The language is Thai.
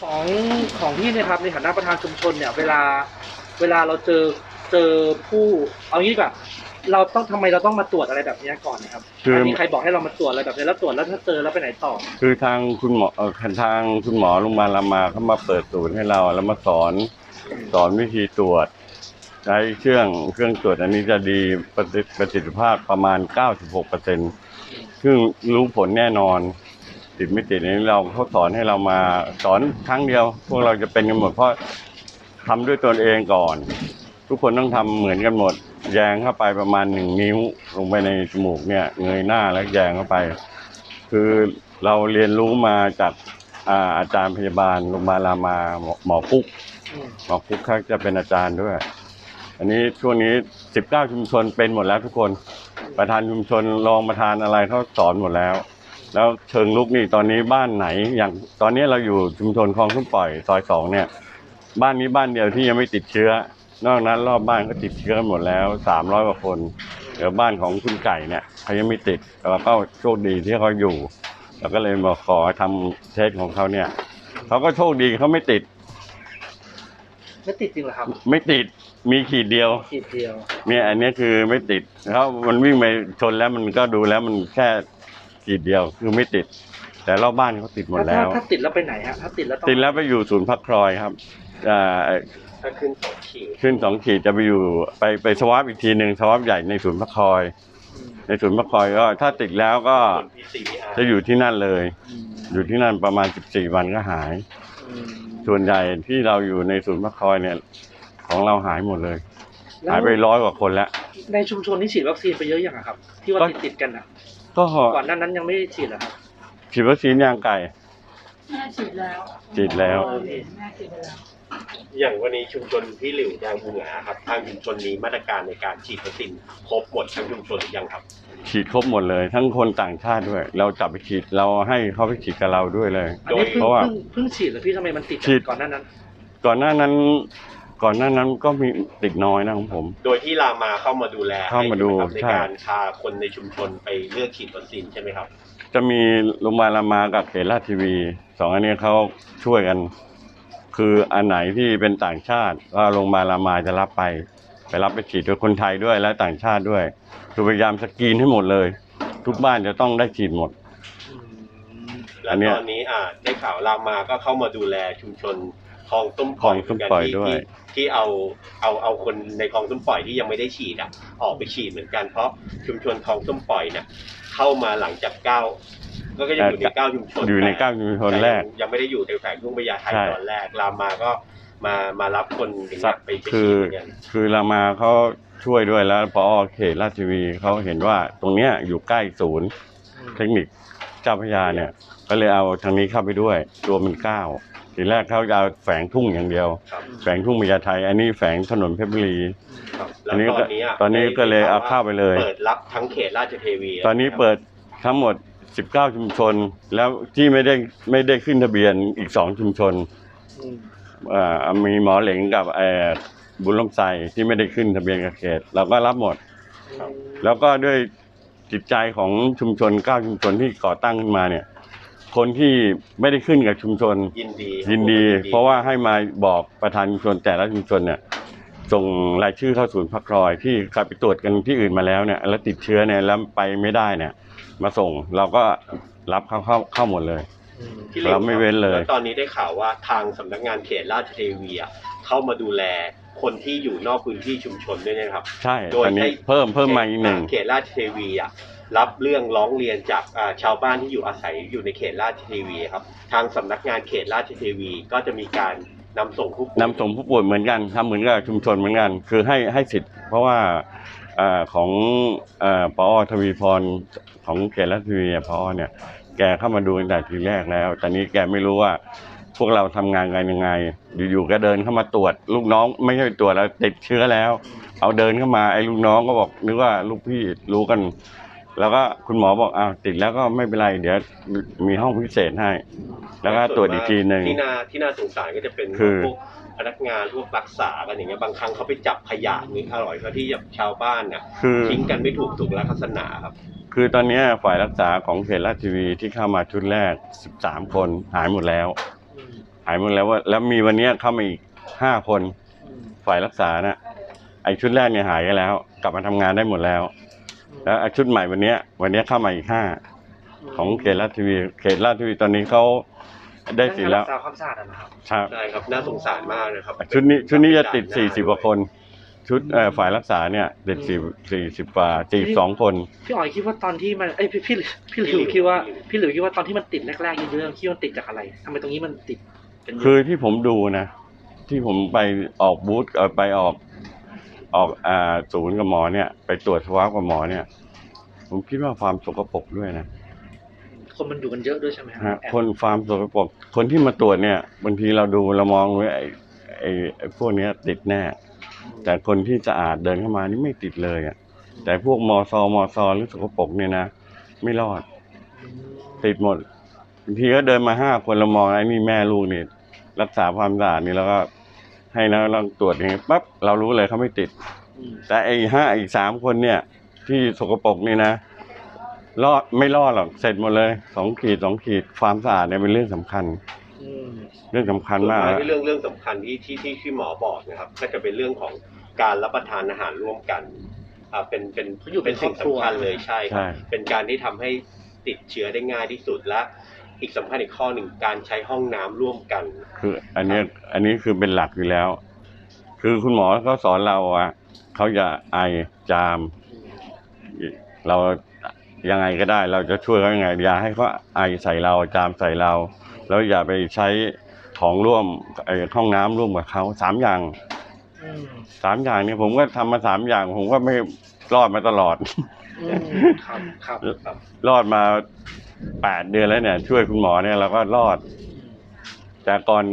ของของพี่เนี่ยครับในฐานะประธานชุมชนเนี่ย เวลาเวลาเราเจอเจอผู้เอางี้ดีกว่าเราต้องทำไมเราต้องมาตรวจอะไรแบบเนี้ยก่อนนะครับคือนนี้ใครบอกให้เรามาตรวจอะไรแบบนี้แล้วตรวจแล้วถ้าเจอแล้วไปไหนต่อ คือทางคุณหมอเอ่อทางคุณหมอโรงพยาบาลรามาเขามาเปิดศูนย์ให้เราแล้วมาสอนสอนวิธีตรวจ ใช้เครื่องเครื่องตรวจอันนี้จะดีประสิทธิประสิทธิภาพประมาณ 96เปอร์เซ็นต์ซึ่งรู้ผลแน่นอน ติดไม่ติดนี้เราเขาสอนให้เรามาสอนครั้งเดียว พวกเราจะเป็นกันหมดเพราะทำด้วยตนเองก่อน ทุกคนต้องทำเหมือนกันหมด แยงเข้าไปประมาณหนึ่งนิ้ว ลงไปในจมูกเนี่ยเงยหน้าแล้วแยงเข้าไป คือเราเรียนรู้มาจากอาอาจารย์พยาบาลโรงพยาบาลรามาหมอหมอปุ๊กหมอปุ๊กเขาจะเป็นอาจารย์ด้วย อันนี้ช่วงนี้19ชุมชนเป็นหมดแล้วทุกคน ประธานชุมชนรองประธานอะไรเขาสอนหมดแล้ว แล้วเชิงลุกนี่ตอนนี้บ้านไหน อย่างตอนนี้เราอยู่ชุมชนคลองทุ่งปล่อยซอยสองเนี่ย บ้านนี้บ้านเดียวที่ยังไม่ติดเชื้อ นอกนั้นรอบบ้านก็ติดเชื้อหมดแล้วสามร้อยกว่าคนเดี๋ยวบ้านของคุณไก่เนี่ยเขายังไม่ติดเราก็โชคดีที่เขาอยู่เราก็เลยมาขอทำเทสของเขาเนี่ยเขาก็โชคดีเขาไม่ติด ไม่ติดจริงเหรอครับ ไม่ติดมีขีดเดียวขีดเดียว เนี่ยอันนี้คือไม่ติดเขามันวิ่งไปชนแล้วมันก็ดูแล้วมันแค่ ขีดเดียวคือไม่ติด แต่รอบบ้านเขาติดหมดถ้าแล้วถ้าถ้าติดแล้วไปไหนฮะถ้าติดแล้วต้องติดแล้วไปอยู่ศูนย์พักคอยครับอ่าถ้าขึ้นสองขีดขึ้นสองขีดจะไปอยู่ไปไปสวอปอีกทีหนึ่งสวอปใหญ่ในศูนย์พักคอย อืมในศูนย์พักคอยก็ถ้าติดแล้วก็ส่วน PCR จะอยู่ที่นั่นเลย อืมอยู่ที่นั่นประมาณ 14 วันก็หาย อืมส่วนใหญ่ที่เราอยู่ในศูนย์พักคอยเนี่ย ของเราหายหมดเลยแล้วหายไปร้อยกว่าคนแล้ว ในชุมชนนี่ฉีดวัคซีนไปเยอะยังอะครับ ที่ว่าก็ ติดติดๆกันอะ ก็ก่อนหน้านั้นยังไม่ได้ฉีดเหรอครับฉีดวัคซีนยางไก่ แม่ฉีดแล้วฉีดแล้ว เออแม่ฉีดไปแล้ว อย่างวันนี้ชุมชนพี่หลิวแดงบุงหงาครับ ทางชุมชนมีมาตรการในการฉีดวัคซีนครบหมดทั้งชุมชนหรือยังครับ ฉีดครบหมดเลย ทั้งคนต่างชาติด้วย เราจับไปฉีดเราให้เขาไปฉีดกับเราด้วยเลย อันนี้เพิ่งเพราะว่าเพิ่งเพิ่งฉีดเหรอพี่ทำไมมันติดฉีด ก่อนหน้านั้น ก่อนหน้านั้น ก่อนหน้านั้นก็มีติดน้อยนะของผม โดยที่รามาเข้ามาดูแลเข้ามาดูให้ใช่ใช่ไหมครับในการพาคนในชุมชนไปเลือกฉีดวัคซีนใช่ไหมครับ จะมีโรงพยาบาลรามากับเขตราชทีวีสองอันนี้เขาช่วยกัน คืออันไหนที่เป็นต่างชาติก็โรงพยาบาลรามาจะรับไป ไปรับไปฉีดโดยคนไทยด้วยและต่างชาติด้วยคือพยายามสกรีนให้หมดเลย ทุกบ้านจะต้องได้ฉีดหมด แล้อัวนเนี้ย ตอนนี้อ่าได้ข่าวรามาก็เข้ามาดูแลชุมชน คลองต้มคลองต้มปล่อยที่ด้วยที่ที่เอาเอาเอาคนในคลองต้มปล่อยที่ยังไม่ได้ฉีดอะออกไปฉีดเหมือนกันเพราะชุมชนคลองต้มปล่อยเนี่ยเข้ามาหลังจากเก้าก็ก็ยังอยู่ในเก้าชุมชนอยู่ในแต่เก้าชุมชนแรกแต่ยังไม่ได้อยู่ในแฝงรุ่งพญาไทใช่ ตอนแรกรามาก็มามารับคนอย่างเงี้ยไปไปคืฉีอดเหมือนกันคือรามาเขาช่วยด้วยแล้วพอเขตราชทีวีเขาเห็นว่าตรงเนี้ยอยู่ใกล้ศูนย์ เทคนิคเจ้าพระยาเนี่ย ก็เลยเอาทางนี้เข้าไปด้วยตัวมันเก้า ทีแรกเขาจะเอาแฝงทุ่งอย่างเดียว ครับแฝงทุ่งพญาไทอันนี้แฝงถนนเพชรบุรี ครับอันนี้แล้วก็ตอนนี้ะตอนนี้ก็เลยเอาเข้าไปเลย เปิดรับทั้งเขตราชเทวีตอนนี้เปิดทั้งหมด 19 ชุมชน แล้วที่ไม่ได้ไม่ได้ขึ้นทะเบียนอีก 2 ชุมชนอืมเอ่อมีหมอเหลงกับเอ่อบุญลมไซที่ไม่ได้ขึ้นทะเบียนกับเขต เราก็รับหมด แล้วก็ด้วยจิตใจของชุมชน 9 ชุมชนที่ก่อตั้งขึ้นมาเนี่ย คนที่ไม่ได้ขึ้นกับชุมชนยินดียินดี เพราะว่าให้มาบอกประธานชุมชนแต่ละชุมชนเนี่ยส่งรายชื่อเข้าศูนย์พักคอยที่เคยไปตรวจกันที่อื่นมาแล้วเนี่ยแล้วติดเชื้อเนี่ยแล้วไปไม่ได้เนี่ย มาส่งเราก็รับเข้าเข้าเข้าหมดเลยอืมพี่หลิวเราไม่เว้นเลยแล้วตอนนี้ได้ข่าวว่าทางสำนักงานเขตราชเทวีอะเข้ามาดูแลคนที่อยู่นอกพื้นที่ชุมชนด้วยนะครับ ใช่โดยตอนนี้ให้ เพิ่มเพิ่มมาอีกหนึ่ง เขตราชเทวีอะ รับเรื่องร้องเรียนจากชาวบ้านที่อยู่อาศัยอยู่ในเขตราชเทวีครับ ทางสำนักงานเขตราชเทวีก็จะมีการนำส่งผู้ป่วยนำส่งผู้ป่วยเหมือนกันทำเหมือนกับชุมชนเหมือนกัน คือให้ให้สิทธิ์ เพราะว่าอของอปอทวีพรของเขตรัฐทีวีอะพอเนี่ยแกเข้ามาดูตั้งแต่ทีแรกแล้วตอนนี้แกไม่รู้ว่าพวกเราทำงานกันยังไง อยู่ๆก็เดินเข้ามาตรวจ ลูกน้องไม่ใช่ตรวจแล้วติดเชื้อแล้ว เอาเดินเข้ามาไอ้ลูกน้องก็บอกนึกว่าลูกพี่รู้กัน แล้วก็คุณหมอบอกอ้าวติดแล้วก็ไม่เป็นไร เดี๋ยวมีห้องพิเศษให้ แล้วก็ตรวจอีกทีหนึ่ง ที่น่าที่น่าสงสารก็จะเป็นคือ พวกพนักงานพวกรักษากันอย่างเงี้ยบางครั้งเขาไปจับขยะนี่อร่อยเขาที่แบบชาวบ้านเนี่ยคือ ทิ้งกันไม่ถูกถูกลักษณะครับ คือตอนเนี้ยฝ่ายรักษาของเขตราชทีวีที่เข้ามาชุดแรก 13 คนหายหมดแล้วอืมหหายหมดแล้วว่าแล้วมีวันเนี้ยเข้ามาอีกห้าคนอืมฝ่ายรักษานะไอชุดแรกเนี่ยหายกันแล้ว กลับมาทำงานได้หมดแล้ว แล้วไอ้ชุดใหม่วันเนี้ยวันเนี้ยเข้ามาอีกห้าของเขตราชทีวีเขตราชทีวีตอนนี้เขาได้สิทธิ์แล้วรักษาความสะอาดอะนะครับครับใช่ครับน่าสงสารมากนะครับชุดนี้ชุดนี้จะติดสี่สิบกว่าคน ชุดเอ่อฝ่ายรักษาเนี่ยติดสี่สี่สิบกว่าสี่สองคนพี่อ๋อยคิดว่าตอนที่มันเอ้ยพี่พี่พี่หลิวคิดว่าพี่หลิวคิดว่าตอนที่มันติดแรกๆเยอะๆคิดว่ามันติดจากอะไรทำไมตรงนี้มันติดกันเยอะคือที่ผมดูนะ ที่ผมไปออกบูธเอ่อไปออก ออกอ่าศูนย์กับหมอเนี่ย ไปตรวจสวอปกับหมอเนี่ย ผมคิดว่าความสกปรกด้วยนะคนมันอยู่กันเยอะด้วยใช่ไหมคฮะรับแอบคนความสกปรกคนที่มาตรวจเนี่ยบางทีเราดูเรามองว่าไอ้ไอ้ไอ้พวกเนี้ยติดแน่ แต่คนที่สะอาดเดินเข้ามานี่ไม่ติดเลยอะ แต่พวกมอซอมอซอหรือสกปรกเนี่ยนะไม่รอด ติดหมดบางทีก็เดินมาห้าคนเรามองไอ้นี่แม่ลูกนี่รักษาความสะอาดนี่แล้วก็ ให้แล้วเราตรวจอย่างนี้ปั๊บเรารู้เลยเขาไม่ติดอืมแต่ไอ้ห้าอีกสามคนเนี่ย ที่สกปรกนี่นะรอดไม่รอดหรอกเสร็จหมดเลยสองขีดสองขีดความสะอาดเนี่ยเป็นเรื่องสำคัญอืมเรื่องสำคัญส่วนมากมากแล้วที่เรื่องเรื่องสำคัญที่ที่ที่ที่หมอบอกนะครับ ก็จะเป็นเรื่องของการรับประทานอาหารร่วมกันอ่าเป็นเป็นเขาอยู่เป็เป็นนครอสิ่บงครัวสำคัญเลยใช่ครัใช่บเป็นการที่ทำให้ติดเชื้อได้ง่ายที่สุดและ อีกสำคัญอีกข้อหนึ่งการใช้ห้องน้ำร่วมกันคืออันเนี้ยอันนี้คือเป็นหลักอยู่แล้ว คือคุณหมอเขาสอนเราอะเขาจะไอจาม เรายังไงก็ได้ เราจะช่วยเขายังไงอย่าให้เขาไอใส่เราจามใส่เรา แล้วอย่าไปใช้ของร่วมไอ้ห้องน้ำร่วมกับเขาสามอย่างอืมสามอย่างเนี่ยผมก็ทำมาสามอย่าง ผมก็ไม่รอดมาตลอด อืมครับครับครับ รอดมา แปดเดือนแล้วเนี่ย ช่วยคุณหมอเนี่ยเราก็รอดแต่ก่อน